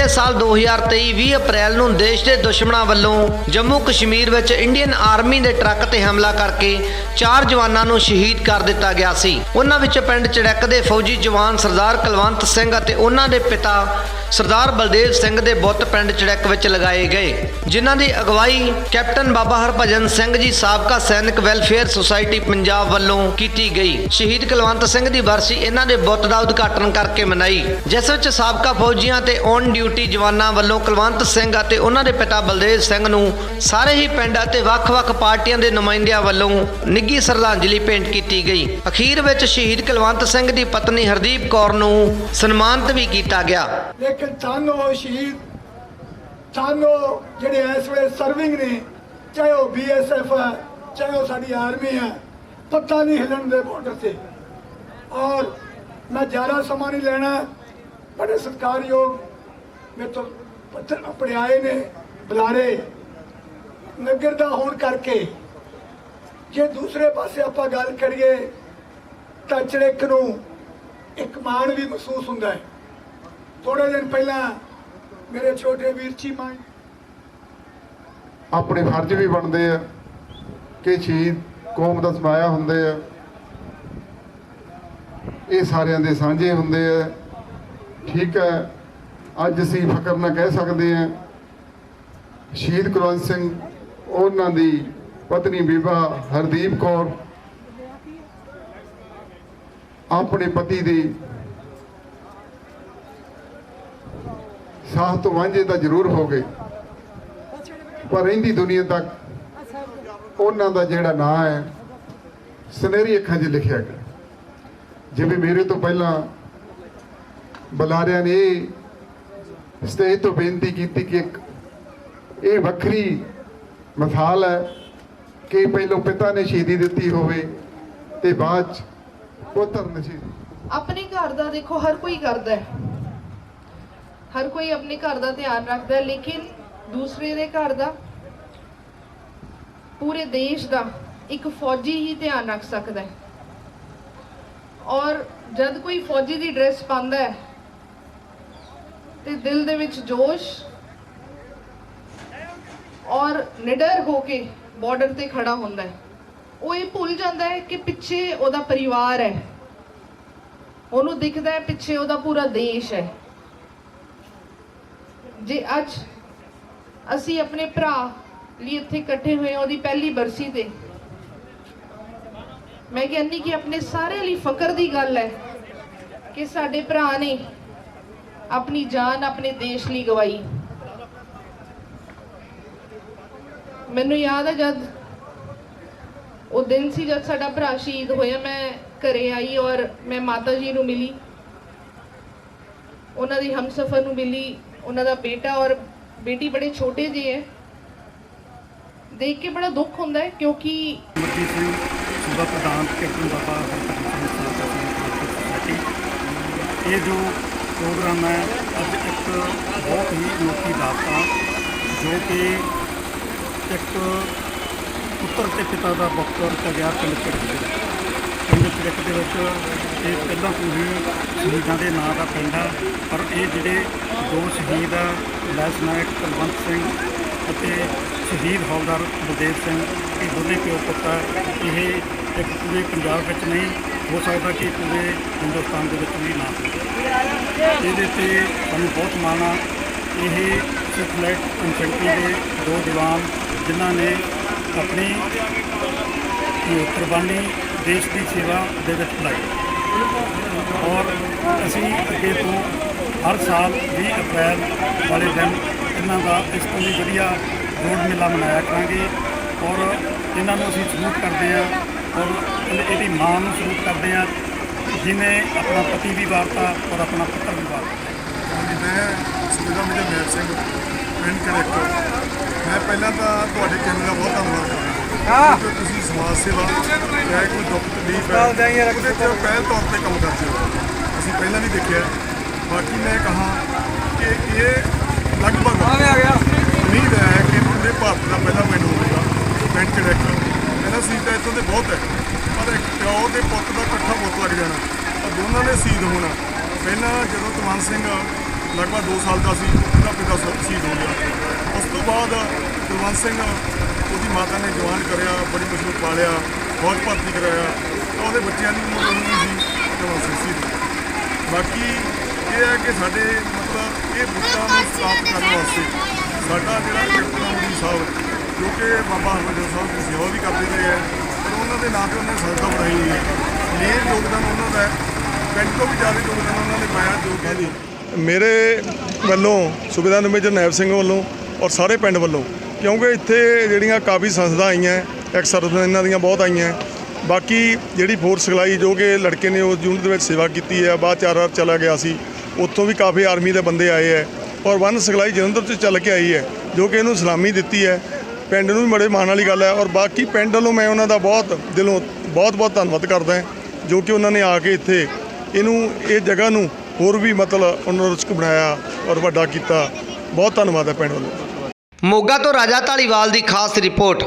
ਬੀਤੇ ਸਾਲ 2023 20 ਅਪ੍ਰੈਲ ਨੂੰ ਦੇਸ਼ ਦੇ ਦੁਸ਼ਮਣਾਂ ਵੱਲੋਂ ਜੰਮੂ ਕਸ਼ਮੀਰ ਵਿੱਚ ਇੰਡੀਅਨ ਆਰਮੀ ਦੇ ਟਰੱਕ ਤੇ ਹਮਲਾ ਕਰਕੇ ਚਾਰ ਜਵਾਨਾਂ ਨੂੰ ਸ਼ਹੀਦ ਕਰ ਦਿੱਤਾ ਗਿਆ ਸੀ। ਉਹਨਾਂ ਵਿੱਚ ਪਿੰਡ ਚੜੈਕ ਦੇ ਫੌਜੀ ਜਵਾਨ ਸਰਦਾਰ ਕੁਲਵੰਤ ਸਿੰਘ ਅਤੇ ਉਹਨਾਂ ਦੇ ਪਿਤਾ ਸਰਦਾਰ ਬਲਦੇਵ ਸਿੰਘ ਦੇ ਬੁੱਤ ਪਿੰਡ ਚੜੈਕ ਵਿੱਚ ਲਗਾਏ ਗਏ, ਜਿਨ੍ਹਾਂ ਦੀ ਅਗਵਾਈ ਕੈਪਟਨ ਬਾਬਾ ਹਰਭਜਨ ਸਿੰਘ ਜੀ ਸਾਬਕਾ ਸੈਨਿਕ ਵੈਲਫੇਅਰ ਸੁਸਾਇਟੀ ਪੰਜਾਬ ਵੱਲੋਂ ਕੀਤੀ ਗਈ। ਸ਼ਹੀਦ ਕੁਲਵੰਤ ਸਿੰਘ ਦੀ ਵਰਸੀ ਇਹਨਾਂ ਦੇ ਬੁੱਤ ਦਾ ਉਦਘਾਟਨ ਕਰਕੇ ਮਨਾਈ, ਜਿਸ ਵਿੱਚ ਸਾਬਕਾ ਫੌਜੀਆਂ ਤੇ ਔਨ ਡਿਊਟੀ ਜਵਾਨਾਂ ਵੱਲੋਂ ਕੁਲਵੰਤ ਸਿੰਘ ਅਤੇ ਉਹਨਾਂ ਦੇ ਪਿਤਾ ਬਲਦੇਵ ਸਿੰਘ ਨੂੰ ਸਾਰੇ ਹੀ ਪਿੰਡ ਅਤੇ ਵੱਖ-ਵੱਖ ਪਾਰਟੀਆਂ ਦੇ ਨੁਮਾਇੰਦਿਆਂ ਵੱਲੋਂ ਨਿੱਘੀ ਸ਼ਰਧਾਂਜਲੀ ਭੇਂਟ ਕੀਤੀ ਗਈ। ਅਖੀਰ ਵਿੱਚ ਸ਼ਹੀਦ ਕੁਲਵੰਤ ਸਿੰਘ ਦੀ ਪਤਨੀ ਹਰਦੀਪ ਕੌਰ ਨੂੰ ਸਨਮਾਨਿਤ ਵੀ ਕੀਤਾ ਗਿਆ। ਲੇਕਿਨ ਉਹ ਸ਼ਹੀਦ ਸਾਨੂੰ ਜਿਹੜੇ ਇਸ ਵੇਲੇ ਸਰਵਿੰਗ ਨੇ, ਚਾਹੇ ਉਹ ਬੀਐਸਐਫ ਹੈ, ਚਾਹੇ ਉਹ ਸਾਡੀ ਆਰਮੀ ਹੈ, ਪੱਤਾ ਨਹੀਂ ਹਿਲਣ ਦੇ ਬਾਰਡਰ ਤੇ। ਔਰ ਮੈਂ ਜ਼ਿਆਦਾ ਸਮਾਂ ਨਹੀਂ ਲੈਣਾ, ਬੜੇ ਸਤਿਕਾਰਯੋਗ ਮੇਰੇ ਤੋਂ ਪੱਤਰ ਆਪਣੇ ਆਏ ਨੇ ਬੁਲਾਰੇ। ਨਗਰ ਦਾ ਹੋਣ ਕਰਕੇ ਜੇ ਦੂਸਰੇ ਪਾਸੇ ਆਪਾਂ ਗੱਲ ਕਰੀਏ ਤਾਂ ਚੜੇਕ ਨੂੰ ਇੱਕ ਮਾਣ ਵੀ ਮਹਿਸੂਸ ਹੁੰਦਾ ਹੈ। ਥੋੜੇ ਦਿਨ ਪਹਿਲਾਂ ਮੇਰੇ ਛੋਟੇ ਵੀਰ ਚੀਮਾ ਆਪਣੇ ਫਰਜ਼ ਵੀ ਬਣਦੇ ਆ ਕਿ ਸ਼ਹੀਦ ਕੌਮ ਦਾ ਸਮਾਇਆ ਹੁੰਦੇ ਆ। ਇਹ ਸਾਰਿਆਂ ਦੇ ਸਾਂਝੇ ਹੁੰਦੇ ਆ। ਠੀਕ ਹੈ, ਅੱਜ ਅਸੀਂ ਫਕਰ ਨਾਲ ਕਹਿ ਸਕਦੇ ਆ ਸ਼ਹੀਦ ਕੁਲਵੰਤ ਸਿੰਘ, ਉਹਨਾਂ ਦੀ ਪਤਨੀ ਬੀਬਾ ਹਰਦੀਪ ਕੌਰ, ਆਪਣੇ ਪਤੀ ਦੀ ਸਾਹ ਤੋਂ ਵਾਂਝੇ ਤਾਂ ਜ਼ਰੂਰ ਹੋ ਗਏ। ਪਰ ਰਹਿੰਦੀ ਦੁਨੀਆ ਤੱਕ ਉਹਨਾਂ ਦਾ ਜਿਹੜਾ ਨਾਂ ਹੈ, ਸੁਨਹਿਰੀ ਅੱਖਾਂ 'ਚ ਲਿਖਿਆ ਗਿਆ। ਜਿਵੇਂ ਮੇਰੇ ਤੋਂ ਪਹਿਲਾਂ ਬੁਲਾਰਿਆਂ ਨੇ ਇਹ ਸਟੇਜ ਤੋਂ ਬੇਨਤੀ ਕੀਤੀ ਕਿ ਇੱਕ ਇਹ ਵੱਖਰੀ ਮਿਸਾਲ ਹੈ ਕਿ ਪਹਿਲੋਂ ਪਿਤਾ ਨੇ ਸ਼ਹੀਦੀ ਦਿੱਤੀ ਹੋਵੇ ਤੇ ਬਾਅਦ 'ਚ ਪੁੱਤਰ ਨੇ ਸ਼ਹੀਦੀ ਆਪਣੇ ਘਰ ਦਾ ਦੇਖੋ, ਹਰ ਕੋਈ ਕਰਦਾ ਹੈ। ਹਰ ਕੋਈ ਆਪਣੇ ਘਰ ਦਾ ਧਿਆਨ ਰੱਖਦਾ ਲੇਕਿਨ ਦੂਸਰੇ ਦੇ ਘਰ ਦਾ ਪੂਰੇ ਦੇਸ਼ ਦਾ ਇੱਕ ਫੌਜੀ ਹੀ ਧਿਆਨ ਰੱਖ ਸਕਦਾ ਹੈ। ਔਰ ਜਦ ਕੋਈ ਫੌਜੀ ਦੀ ਡਰੈਸ ਪਾਉਂਦਾ ਹੈ ਤੇ ਦਿਲ ਦੇ ਵਿੱਚ ਜੋਸ਼ ਔਰ ਨਿਡਰ ਹੋ ਕੇ ਬਾਰਡਰ ਤੇ ਖੜਾ ਹੁੰਦਾ ਹੈ, ਉਹ ਇਹ ਭੁੱਲ ਜਾਂਦਾ ਹੈ ਕਿ ਪਿੱਛੇ ਉਹਦਾ ਪਰਿਵਾਰ ਹੈ। ਉਹਨੂੰ ਦਿਖਦਾ ਹੈ ਪਿੱਛੇ ਉਹਦਾ ਪੂਰਾ ਦੇਸ਼ ਹੈ। ਜੇ ਅੱਜ ਅਸੀਂ ਆਪਣੇ ਭਰਾ ਲਈ ਇੱਥੇ ਇਕੱਠੇ ਹੋਏ ਹਾਂ ਉਹਦੀ ਪਹਿਲੀ ਬਰਸੀ ਤੇ, ਮੈਂ ਕਹਿੰਦੀ ਕਿ ਆਪਣੇ ਸਾਰਿਆਂ ਲਈ ਫਕਰ ਦੀ ਗੱਲ ਹੈ ਕਿ ਸਾਡੇ ਭਰਾ ਨੇ ਆਪਣੀ ਜਾਨ ਆਪਣੇ ਦੇਸ਼ ਲਈ ਗਵਾਈ। ਮੈਨੂੰ ਯਾਦ ਹੈ ਜਦ ਉਹ ਦਿਨ ਸੀ ਜਦ ਸਾਡਾ ਭਰਾ ਸ਼ਹੀਦ ਹੋਇਆ, ਮੈਂ ਘਰੇ ਆਈ ਔਰ ਮੈਂ ਮਾਤਾ ਜੀ ਨੂੰ ਮਿਲੀ। ਉਹਨਾਂ ਦੀ ਹਮਸਫਰ ਨੂੰ ਮਿਲੀ। ਉਹਨਾਂ ਦਾ ਬੇਟਾ ਔਰ ਬੇਟੀ ਬੜੇ ਛੋਟੇ ਜਿਹੇ ਹੈ। ਦੇਖ ਕੇ ਬੜਾ ਦੁੱਖ ਹੁੰਦਾ ਹੈ ਕਿਉਂਕਿ ਅਮਰਜੀਤ ਸਿੰਘ, ਸੂਬਾ ਪ੍ਰਧਾਨ ਕੈਪਟਨ ਬਾਬਾ ਇਹ ਜੋ ਪ੍ਰੋਗਰਾਮ ਹੈ, ਅੱਜ ਇੱਕ ਬਹੁਤ ਹੀ ਅਨੋਖੀ ਦਾਤਾ, ਜੋ ਕਿ ਇੱਕ ਪੁੱਤਰ ਤੇ ਪਿਤਾ ਦਾ ਬਖਤਰ ਕਰਿਆ ਪਿੰਡ ਚੜਕ ਪਿੰਡ ਚੜਕ ਦੇ ਵਿੱਚ ਇਹ ਪਹਿਲਾਂ ਤੋਂ ਹੀ ਸ਼ਹੀਦਾਂ ਦੇ ਨਾਂ ਦਾ ਪਿੰਡ ਆ ਪਰ ਇਹ ਜਿਹੜੇ ਦੋ ਸ਼ਹੀਦ ਆ, ਲੈਸ ਨਾਇਕ ਕੁਲਵੰਤ ਸਿੰਘ ਅਤੇ ਸ਼ਹੀਦ ਹੌਲਦਾਰ ਬਲਦੇਵ ਸਿੰਘ, ਇਹ ਦੋਨੇ ਪਿਓ ਪੁੱਤ ਆ। ਇਹ ਇੱਕ ਪੂਰੇ ਪੰਜਾਬ ਵਿੱਚ ਨਹੀਂ, ਹੋ ਸਕਦਾ ਕਿ ਪੂਰੇ ਹਿੰਦੁਸਤਾਨ ਦੇ ਵਿੱਚ ਵੀ ਨਾ ਹੋਵੇ ਇਹਦੇ ਤੇ ਸਾਨੂੰ ਬਹੁਤ ਮਾਣ ਆ। ਇਹ ਸਿੱਖ ਲਾਈਟ ਇਨਫੈਂਟਰੀ ਦੇ ਦੋ ਜਵਾਨ, ਜਿਨ੍ਹਾਂ ਨੇ ਆਪਣੀ ਕੁਰਬਾਨੀ ਦੇਸ਼ ਦੀ ਸੇਵਾ ਦੇ ਵਿੱਚ ਲਾਈ। ਔਰ ਅਸੀਂ ਅੱਗੇ ਤੋਂ ਹਰ ਸਾਲ 20 ਅਪ੍ਰੈਲ ਵਾਲੇ ਦਿਨ ਇਹਨਾਂ ਦਾ ਇਸ ਤੋਂ ਵੀ ਵਧੀਆ ਰੋਡ ਮੇਲਾ ਮਨਾਇਆ ਕਰਾਂਗੇ। ਔਰ ਇਹਨਾਂ ਨੂੰ ਅਸੀਂ ਸਲੂਟ ਕਰਦੇ ਹਾਂ ਔਰ ਇਹਦੀ ਮਾਂ ਨੂੰ ਸਲੂਟ ਕਰਦੇ ਹਾਂ ਜਿਹਨੇ ਆਪਣਾ ਪਤੀ ਵੀ ਵਾਰਤਾ ਔਰ ਆਪਣਾ ਪੁੱਤਰ ਵੀ ਵਾਰਤਾ। ਮੈਂ ਸੁਬੇਦਾਰ ਮੇਜਰ ਮੇਰ ਸਿੰਘ, ਪਿੰਡ ਕਰੈਕਟਰ ਮੈਂ ਪਹਿਲਾਂ ਤਾਂ ਤੁਹਾਡੇ ਚੈਨਲ ਦਾ ਬਹੁਤ ਧੰਨਵਾਦ ਕਰਦਾ। ਕਿਉਂਕਿ ਤੁਸੀਂ ਸਮਾਜ ਸੇਵਾ ਚਾਹੇ ਕੋਈ ਦੁੱਖ ਤਕਲੀਫ ਹੈ ਉਹਦੇ 'ਚ ਪਹਿਲ ਤੌਰ ਤੇ ਕੰਮ ਕਰਦੇ ਹੋ। ਅਸੀਂ ਪਹਿਲਾਂ ਵੀ ਦੇਖਿਆ ਬਾਕੀ ਮੈਂ ਕਹਾ ਕਿ ਇਹ ਲਗਭਗ ਉਮੀਦ ਹੈ ਕਿ ਪੂਰੇ ਭਾਰਤ ਦਾ ਪਹਿਲਾ ਪਿੰਡ ਹੋਵੇਗਾ ਪਿੰਡ ਕਰੈਕਟਰ ਪਹਿਲਾਂ ਸੀ ਤਾਂ ਇੱਥੋਂ ਦੇ ਬਹੁਤ ਹੈ ਪਰ ਇੱਕ ਪਿਓ ਦੇ ਪੁੱਤ ਦਾ ਇਕੱਠਾ ਪੁੱਤ ਲੱਗ ਜਾਣਾ। ਤਾਂ ਦੋਨਾਂ ਨੇ ਸ਼ਹੀਦ ਹੋਣਾ। ਪਹਿਲਾਂ ਜਦੋਂ ਤਮਨ ਸਿੰਘ ਲਗਭਗ 2 ਸਾਲ ਦਾ ਸੀ ਉਹਦਾ ਪਿਤਾ ਸ਼ਹੀਦ ਹੋ ਗਿਆ। ਉਸ ਤੋਂ ਬਾਅਦ ਕੁਲਵੰਤ ਸਿੰਘ, ਉਹਦੀ ਮਾਤਾ ਨੇ ਜਵਾਨ ਕਰਿਆ, ਬੜੀ ਮੁਸ਼ਕਿਲ ਪਾਲਿਆ ਫੌਜ ਭਰਤੀ ਕਰਾਇਆ। ਤਾਂ ਉਹਦੇ ਬੱਚਿਆਂ ਦੀ ਉਮਰ ਉਹੀ ਸੀ ਕੁਲਵੰਤ ਸਿੰਘ ਸ਼ਹੀਦ ਬਾਕੀ ਇਹ ਹੈ ਕਿ ਸਾਡੇ ਮਤਲਬ ਇਹ ਬੁੱਤਾਂ ਨੂੰ ਸਾਫ਼ ਕਰਨ ਵਾਸਤੇ ਸਾਡਾ ਜਿਹੜਾ ਕੈਪਟਨ ਅਮਰੀਕ ਸਾਹਿਬ, ਜੋ ਕਿ ਬਾਬਾ ਹਰਮੰਦਰ ਸਾਹਿਬ ਦੀ ਸੇਵਾ ਵੀ ਕਰਦੇ ਰਹੇ ਹੈ ਪਰ ਉਹਨਾਂ ਦੇ ਨਾਂ ਤੇ ਉਹਨਾਂ ਨੇ ਸੜਕਾਂ ਬਣਾਈ ਹੋਈ ਹੈ। ਮੇਨ ਯੋਗਦਾਨ ਉਹਨਾਂ ਦਾ ਪਿੰਡ ਤੋਂ ਵੀ ਜ਼ਿਆਦਾ ਯੋਗਦਾਨ ਉਹਨਾਂ ਨੇ ਪਾਇਆ ਜੋ ਕਹਿੰਦੇ ਮੇਰੇ ਵੱਲੋਂ ਸੁਬੇਦਾਰ ਮੇਜਰ ਨਾਇਬ ਸਿੰਘ ਵੱਲੋਂ ਔਰ ਸਾਰੇ ਪਿੰਡ ਵੱਲੋਂ ਕਿਉਂਕਿ ਇੱਥੇ ਜਿਹੜੀਆਂ ਕਾਫੀ ਸੰਸਥਾ ਆਈਆਂ ਐਕਸਰਸ ਇਹਨਾਂ ਦੀਆਂ ਬਹੁਤ ਆਈਆਂ। ਬਾਕੀ ਜਿਹੜੀ ਫੋਰਸ ਸਿਖਲਾਈ ਜੋ ਕਿ ਲੜਕੇ ਨੇ ਉਸ ਯੂਨਿਟ ਦੇ ਵਿੱਚ ਸੇਵਾ ਕੀਤੀ ਹੈ, ਬਾਅਦ ਚਾਰ ਵਾਰ ਚਲਾ ਗਿਆ ਸੀ, ਉੱਥੋਂ ਵੀ ਕਾਫੀ ਆਰਮੀ ਦੇ ਬੰਦੇ ਆਏ ਹੈ। ਔਰ ਵਨ ਸਿਖਲਾਈ ਜਲੰਧਰ ਤੋਂ ਚੱਲ ਕੇ ਆਈ ਹੈ, ਜੋ ਕਿ ਇਹਨੂੰ ਸਲਾਮੀ ਦਿੱਤੀ ਹੈ। ਪਿੰਡ ਨੂੰ ਵੀ ਬੜੇ ਮਾਣ ਵਾਲੀ ਗੱਲ ਹੈ। ਔਰ ਬਾਕੀ ਪਿੰਡ ਵੱਲੋਂ ਮੈਂ ਉਹਨਾਂ ਦਾ ਬਹੁਤ ਦਿਲੋਂ ਬਹੁਤ ਬਹੁਤ ਧੰਨਵਾਦ ਕਰਦਾ ਹਾਂ, ਜੋ ਕਿ ਉਹਨਾਂ ਨੇ ਆ ਕੇ ਇੱਥੇ ਇਹਨੂੰ, ਇਹ ਜਗ੍ਹਾ ਨੂੰ ਹੋਰ ਵੀ ਮਤਲਬ ਉਹਨਾਂ ਰੁਚਕ ਬਣਾਇਆ ਔਰ ਵੱਡਾ ਕੀਤਾ। ਬਹੁਤ ਧੰਨਵਾਦ ਹੈ ਪਿੰਡ ਵੱਲੋਂ। ਮੋਗਾ ਤੋਂ ਰਾਜਾ ਢਾਲੀਵਾਲ ਦੀ ਖਾਸ ਰਿਪੋਰਟ।